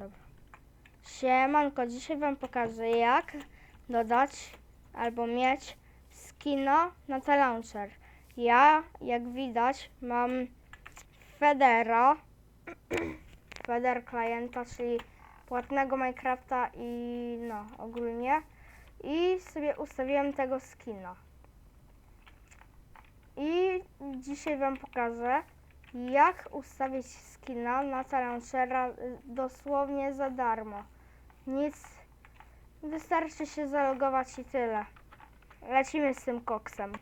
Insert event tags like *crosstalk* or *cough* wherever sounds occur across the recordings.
Dobra. Siemanko, dzisiaj wam pokażę jak dodać albo mieć skina na ten launcher. Ja, jak widać, mam Federa, *clears throat* Feder klienta, czyli płatnego Minecrafta i no, ogólnie. I sobie ustawiłem tego skina. I dzisiaj wam pokażę, jak ustawić skina na launchera y, dosłownie za darmo. Nic, wystarczy się zalogować i tyle. Lecimy z tym koksem.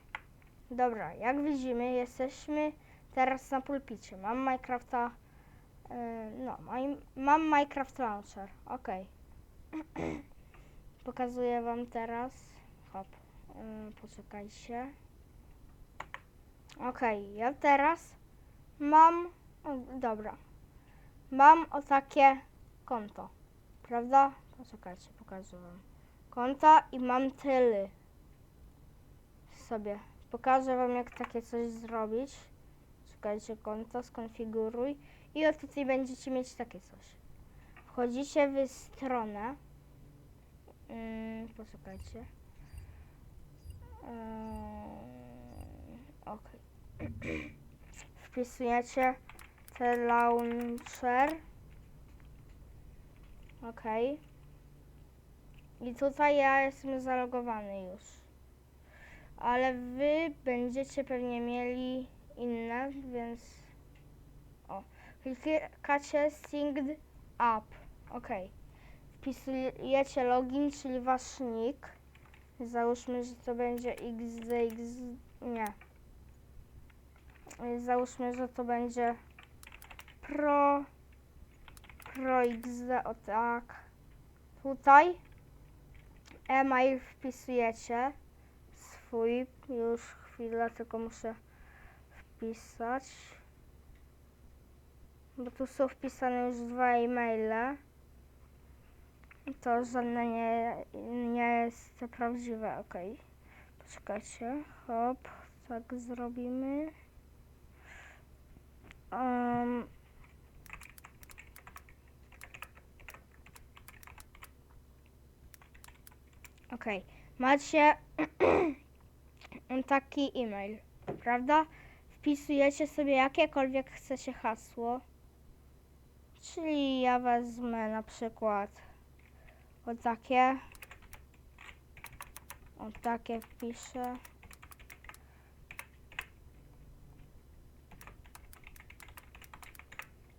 Dobra, jak widzimy, jesteśmy teraz na pulpicie. Mam Minecrafta, y, no, mam, Minecraft Launcher, ok. *clears throat* Pokazuję wam teraz, hop, y, poczekajcie. Okej, ja teraz mam, dobra, mam o takie konto, prawda? Poczekajcie, pokażę wam. Konta i mam tyly sobie. Pokażę wam jak takie coś zrobić. Czekajcie, konto, skonfiguruj i o tutaj będziecie mieć takie coś. Wchodzicie w stronę. Mm, poczekajcie. Okej. *clears throat* Wpisujecie te launcher. Ok. I tutaj ja jestem zalogowany już. Ale wy będziecie pewnie mieli inne, więc. O. Klikacie synced up. Ok. Wpisujecie login, czyli wasz nick. Załóżmy, że to będzie xdx. Nie. Y, Załóżmy, że to będzie Pro Pro XD, o tak. Tutaj e-mail wpisujecie swój, już chwilę, tylko muszę wpisać. Bo tu są wpisane już dwa e-maile. To żadne nie, nie jest prawdziwe, ok. Poczekajcie, hop, tak zrobimy. Um, Okej, macie *clears throat* taki e-mail, prawda? Wpisujecie sobie jakiekolwiek chcecie hasło. Czyli ja wezmę na przykład o takie. O takie wpiszę.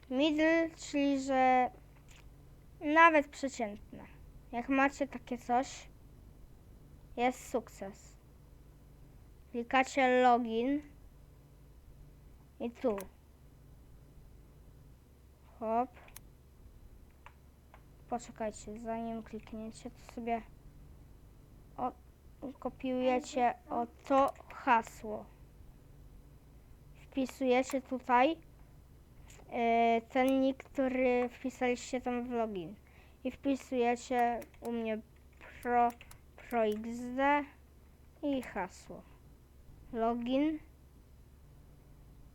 Middle, czyli że nawet przeciętne. Jak macie takie coś, jest sukces. Klikacie login i tu. Hop. Poczekajcie, zanim klikniecie, to sobie o, kopiujecie o to hasło. Wpisujecie tutaj ten nick, który wpisaliście tam w login. I wpisujecie u mnie pro, pro XD i hasło. Login.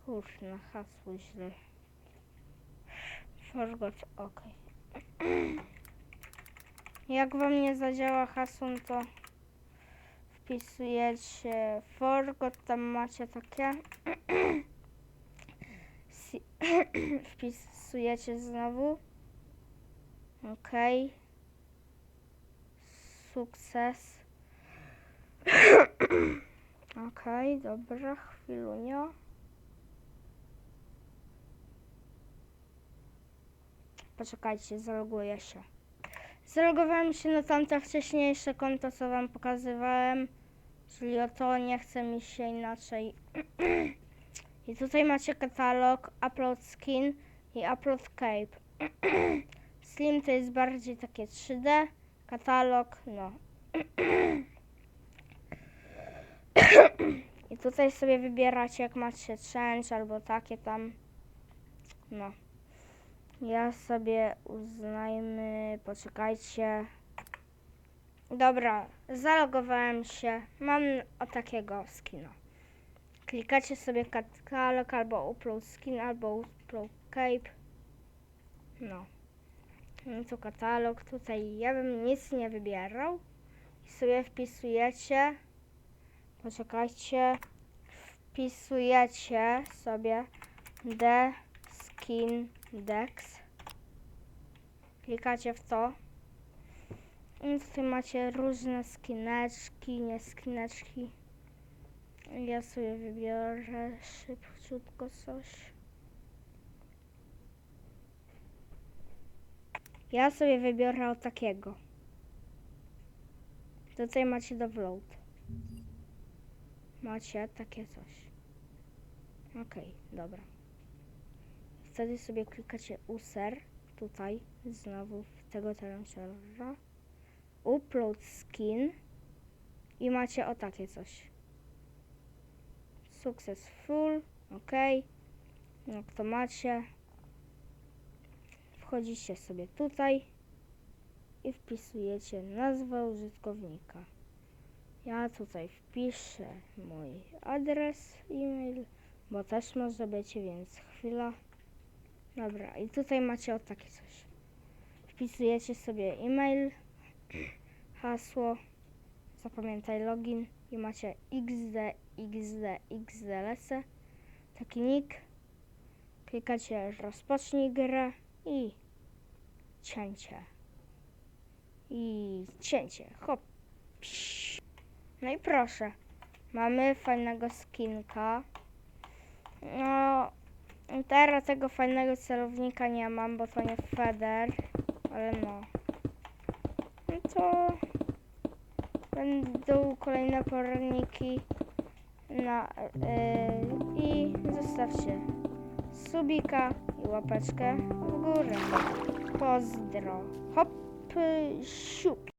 Kurczę, hasło źle. Forgot, ok. *clears throat* Jak wam nie zadziała hasło, no to wpisujecie forgot, tam macie takie. *clears throat* *clears throat* Wpisujecie znowu. Ok. Sukces. *clears throat* Ok, dobra, chwilunia. Poczekajcie, zaloguję się. Zalogowałem się na tamte wcześniejsze konto, co wam pokazywałem. Czyli o to nie chce mi się inaczej. *clears throat* I tutaj macie katalog, upload skin i upload cape. *clears throat* Slim to jest bardziej takie 3D, katalog, no. *clears throat* I tutaj sobie wybieracie, jak macie change albo takie tam. No. Ja sobie uznajmy, poczekajcie. Dobra, zalogowałem się. Mam o takiego skina. Klikacie sobie katalog albo upload skin albo upload cape. No. No to katalog. Tutaj ja bym nic nie wybierał. I sobie wpisujecie. Poczekajcie. Wpisujecie sobie The Skin Dex. Klikacie w to. I tutaj macie różne skineczki, nie skineczki. Ja sobie wybiorę szybciutko coś. Ja sobie wybiorę o takiego. Tutaj macie download. Macie takie coś. Okej, dobra. Wtedy sobie klikacie user tutaj znowu w tego telefonera. Upload skin i macie o takie coś. Successful, ok. Jak to macie, wchodzicie sobie tutaj i wpisujecie nazwę użytkownika. Ja tutaj wpiszę mój adres e-mail, bo też może być, więc chwila. Dobra, i tutaj macie o takie coś. Wpisujecie sobie e-mail, *clears throat* hasło, zapamiętaj login i macie xd, xd, xdls, taki nick. Klikacie rozpocznij grę i cięcie. I cięcie. Hop. Psz. No i proszę. Mamy fajnego skinka. No, teraz tego fajnego celownika nie mam, bo to nie Feder, ale no. No to będą kolejne poradniki na yy, i zostawcie subika i łapeczkę w górę. Pozdro. Hop, siup.